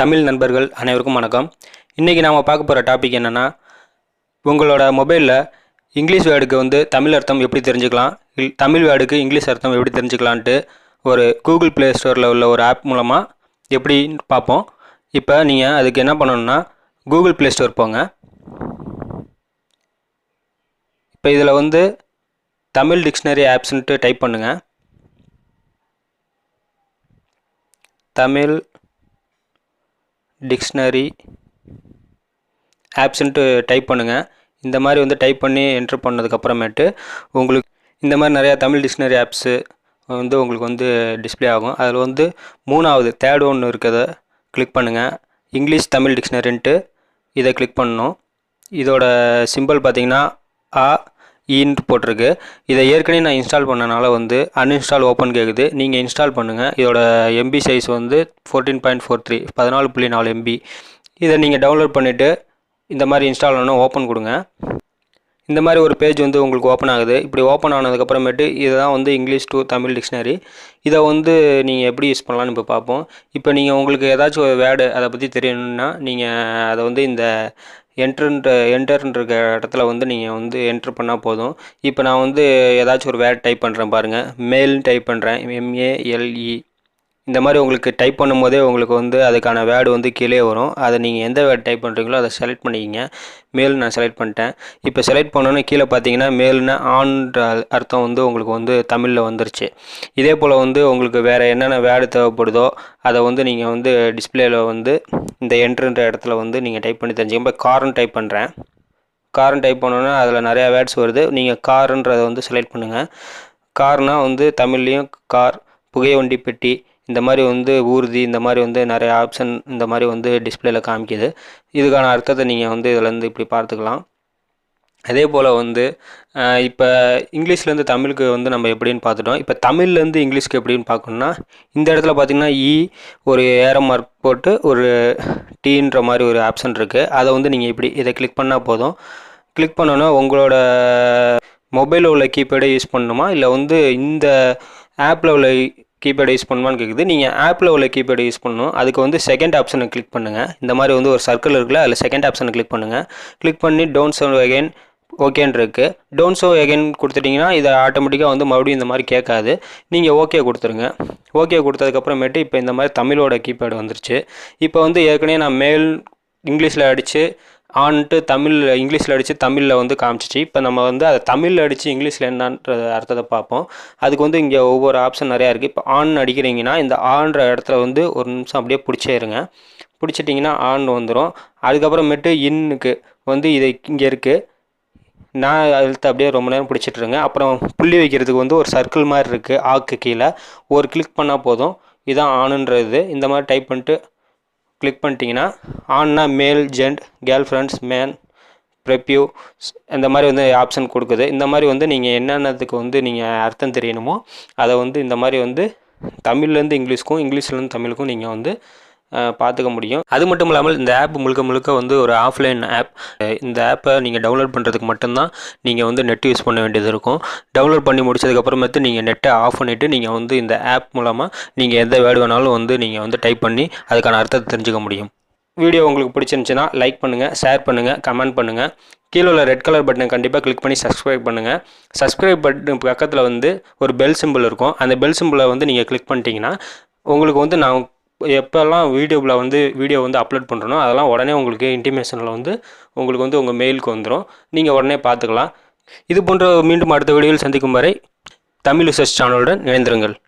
தமிழ் நண்பர்கள் அனைவருக்கும் வணக்கம். இன்றைக்கி நாம் பார்க்க போகிற டாபிக் என்னென்னா உங்களோட மொபைலில் இங்கிலீஷ் வேர்டுக்கு வந்து தமிழ் அர்த்தம் எப்படி தெரிஞ்சுக்கலாம்? இல் தமிழ் வேர்டுக்கு இங்கிலீஷ் அர்த்தம் எப்படி தெரிஞ்சுக்கலான்ட்டு ஒரு கூகுள் ப்ளே ஸ்டோரில் உள்ள ஒரு ஆப் மூலமாக எப்படி பார்ப்போம். இப்போ நீங்கள் அதுக்கு என்ன பண்ணணும்னா கூகுள் ப்ளே ஸ்டோர் போங்க. இப்போ இதில் வந்து தமிழ் டிக்ஷனரி ஆப்ஸ்ன்ட்டு டைப் பண்ணுங்கள் தமிழ் டிக்ஷனரி ஆப்ஸ்ன்ட்டு டைப் பண்ணுங்கள் இந்த மாதிரி வந்து டைப் பண்ணி என்ட்ரு பண்ணதுக்கப்புறமேட்டு உங்களுக்கு இந்த மாதிரி நிறையா தமிழ் டிக்ஷனரி ஆப்ஸு வந்து உங்களுக்கு வந்து டிஸ்ப்ளே ஆகும். அதில் வந்து மூணாவது தேர்டு ஒன்று இருக்கிறத கிளிக் பண்ணுங்கள் இங்கிலீஷ் தமிழ் டிக்ஷனரின்ட்டு இதை கிளிக் பண்ணணும். இதோட சிம்பிள் பார்த்தீங்கன்னா ஆ ஈன்ட்டு போட்டிருக்கு. இதை ஏற்கனவே நான் இன்ஸ்டால் பண்ணனால வந்து அன்இன்ஸ்டால் ஓப்பன் கேட்குது நீங்கள் இன்ஸ்டால் பண்ணுங்கள் இதோட எம்பி சைஸ் வந்து ஃபோர்டீன் பாயிண்ட் ஃபோர் த்ரீ பதினாலு புள்ளி நாலு எம்பி இதை நீங்கள் டவுன்லோட் பண்ணிவிட்டு இந்த மாதிரி இன்ஸ்டால் பண்ணணும் ஓப்பன் கொடுங்க. இந்த மாதிரி ஒரு பேஜ் வந்து உங்களுக்கு ஓப்பன் ஆகுது. இப்படி ஓப்பன் ஆனதுக்கப்புறமேட்டு இதுதான் வந்து இங்கிலீஷ் டு தமிழ் டிக்ஷனரி இதை வந்து நீங்கள் எப்படி யூஸ் பண்ணலான்னு இப்போ பார்ப்போம். இப்போ நீங்கள் உங்களுக்கு ஏதாச்சும் ஒரு வேர்டு அதை பற்றி தெரியணும்னா நீங்கள் அதை வந்து இந்த என்ட்ருன்ற என்டர்ன்ற இடத்துல வந்து நீங்கள் வந்து என்ட்ரு பண்ணால் போதும். இப்போ நான் வந்து ஏதாச்சும் ஒரு வேர்ட் டைப் பண்ணுறேன் பாருங்கள் மேல் டைப் பண்ணுறேன் எம்ஏஎல்இ இந்த மாதிரி உங்களுக்கு டைப் பண்ணும்போதே உங்களுக்கு வந்து அதுக்கான வேர்டு வந்து கீழே வரும். அதை நீங்கள் எந்த வேர்டு டைப் பண்ணுறீங்களோ அதை செலக்ட் பண்ணிக்கிங்க. மேல் நான் செலக்ட் பண்ணிட்டேன். இப்போ செலக்ட் பண்ணோன்னே கீழே பார்த்தீங்கன்னா மேல்னா ஆன்ற அர்த்தம் வந்து உங்களுக்கு வந்து தமிழில் வந்துருச்சு. இதே போல் வந்து உங்களுக்கு வேறு என்னென்ன வேர்டு தேவைப்படுதோ அதை வந்து நீங்கள் வந்து டிஸ்பிளேயில் வந்து இந்த என்ட்ருன்ற இடத்துல வந்து நீங்கள் டைப் பண்ணி தெரிஞ்சுக்க. இப்போ கார்னு டைப் பண்ணுறேன் கார்னு டைப் பண்ணோன்னா அதில் நிறையா வேர்ட்ஸ் வருது. நீங்கள் காருன்றதை வந்து செலக்ட் பண்ணுங்கள் கார்னால் வந்து தமிழ்லேயும் கார் புகைவண்டி பெட்டி இந்த மாதிரி வந்து ஊர்தி இந்த மாதிரி வந்து நிறைய ஆப்ஷன் இந்த மாதிரி வந்து டிஸ்பிளேல காமிக்குது. இதுக்கான அர்த்தத்தை நீங்கள் வந்து இதிலேருந்து இப்படி பார்த்துக்கலாம். அதே போல் வந்து இப்போ இங்கிலீஷ்லேருந்து தமிழுக்கு வந்து நம்ம எப்படின்னு பார்த்துட்டோம். இப்போ தமிழ்லேருந்து இங்கிலீஷ்க்கு எப்படின்னு பார்க்கணுன்னா இந்த இடத்துல பார்த்தீங்கன்னா இ e ஒரு ஏரோ மார்க் போட்டு ஒரு டீன்ற மாதிரி ஒரு ஆப்ஷன் இருக்குது அதை வந்து நீங்கள் இப்படி இதை கிளிக் பண்ணால் போதும். கிளிக் பண்ணோன்னா உங்களோட மொபைலில் உள்ள கீபேடை யூஸ் பண்ணணுமா? இல்லை வந்து இந்த ஆப்பில் உள்ள கீபேடை யூஸ் பண்ணுவான்னு கேட்குது நீங்கள் ஆப்பில் உள்ள கீபேடை யூஸ் பண்ணணும். அதுக்கு வந்து செகண்ட் ஆப்ஷனை கிளிக் பண்ணுங்கள் இந்த மாதிரி வந்து ஒரு சர்க்கிள் இருக்குல்ல அதில் செகண்ட் ஆப்ஷனை கிளிக் பண்ணுங்கள் கிளிக் பண்ணி டோன்ட் சோ அகைன் ஓகேன்னு இருக்குது டோன்ட் சோ எகைன் கொடுத்துட்டிங்கன்னா இதை ஆட்டோமேட்டிக்காக வந்து மறுபடியும் இந்த மாதிரி கேட்காது. நீங்கள் ஓகே கொடுத்துருங்க. ஓகே கொடுத்ததுக்கப்புறமேட்டு இப்போ இந்த மாதிரி தமிழோட கீபேடு வந்துருச்சு. இப்போ வந்து ஏற்கனவே நான் மேல் இங்கிலீஷில் அடித்து ஆன்ட்டு தமிழ் இங்கிலீஷில் அடித்து தமிழில் வந்து காமிச்சிச்சு. இப்போ நம்ம வந்து அதை தமிழில் அடித்து இங்கிலீஷில் என்னன்ற அர்த்தத்தை பார்ப்போம் அதுக்கு வந்து இங்கே ஒவ்வொரு ஆப்ஷன் நிறையா இருக்குது இப்போ ஆன் அடிக்கிறீங்கன்னா இந்த ஆன்ற இடத்துல வந்து ஒரு நிமிஷம் அப்படியே பிடிச்சேருங்க. பிடிச்சிட்டிங்கன்னா ஆன் வந்துடும் அதுக்கப்புறமேட்டு இன்னுக்கு வந்து இது இங்கே இருக்குது நான் அழுத்த அப்படியே ரொம்ப நேரம் பிடிச்சிட்ருங்க அப்புறம் புள்ளி வைக்கிறதுக்கு வந்து ஒரு சர்க்கிள் மாதிரி இருக்குது ஆக்கு கீழே. ஒரு கிளிக் பண்ணால் போதும். இதான் ஆனுன்றது இந்த மாதிரி டைப் பண்ணிட்டு கிளிக் பண்ணிட்டீங்கன்னா ஆன்னா male gent girl friends man ப்ரெப்யூ இந்த மாதிரி வந்து ஆப்ஷன் கொடுக்குது. இந்த மாதிரி வந்து நீங்கள் என்னென்னதுக்கு வந்து நீங்கள் அர்த்தம் தெரியணுமோ அதை வந்து இந்த மாதிரி வந்து தமிழ்லேருந்து இங்கிலீஷ்க்கும் இங்கிலீஷ்லேருந்து தமிழுக்கும் நீங்கள் வந்து பார்த்துக்க முடியும். அது மட்டும் இல்லாமல் இந்த ஆப் முழுக்க முழுக்க வந்து ஒரு ஆஃப்லைன் ஆப் இந்த ஆப்பை நீங்கள் டவுன்லோட் பண்ணுறதுக்கு மட்டும்தான் நீங்கள் வந்து நெட் யூஸ் பண்ண வேண்டியது இருக்கும். டவுன்லோட் பண்ணி முடிச்சதுக்கப்புறமேட்டு நீங்கள் நெட்டை ஆஃப் பண்ணிவிட்டு நீங்கள் வந்து இந்த ஆப் மூலமாக நீங்கள் எந்த வேர்டு வேணாலும் வந்து நீங்கள் வந்து டைப் பண்ணி அதுக்கான அர்த்தத்தை தெரிஞ்சுக்க முடியும். வீடியோ உங்களுக்கு பிடிச்சிருந்துச்சுன்னா லைக் பண்ணுங்கள் ஷேர் பண்ணுங்கள் கமெண்ட் பண்ணுங்கள் கீழே உள்ள ரெட் கலர் பட்டனை கண்டிப்பாக கிளிக் பண்ணி சப்ஸ்கிரைப் பண்ணுங்கள் சப்ஸ்கிரைப் பட்டன் பக்கத்தில் வந்து ஒரு பெல் சிம்பிள் இருக்கும். அந்த பெல் சிம்பிளை வந்து நீங்கள் கிளிக் பண்ணிட்டீங்கன்னா உங்களுக்கு வந்து நான் எப்போல்லாம் வீடியோவில் வந்து வீடியோ வந்து அப்லோட் பண்ணுறனோ அதெல்லாம் உடனே உங்களுக்கு இன்டிமேஷனில் வந்து உங்களுக்கு வந்து உங்கள் மெயிலுக்கு வந்துடும் நீங்கள் உடனே பார்த்துக்கலாம் இது போன்ற மீண்டும் அடுத்த வீடியோவில் சந்திக்கும் வரை தமிழ் ரிசர்ச் சேனலுடன் இணைந்திருங்கள்.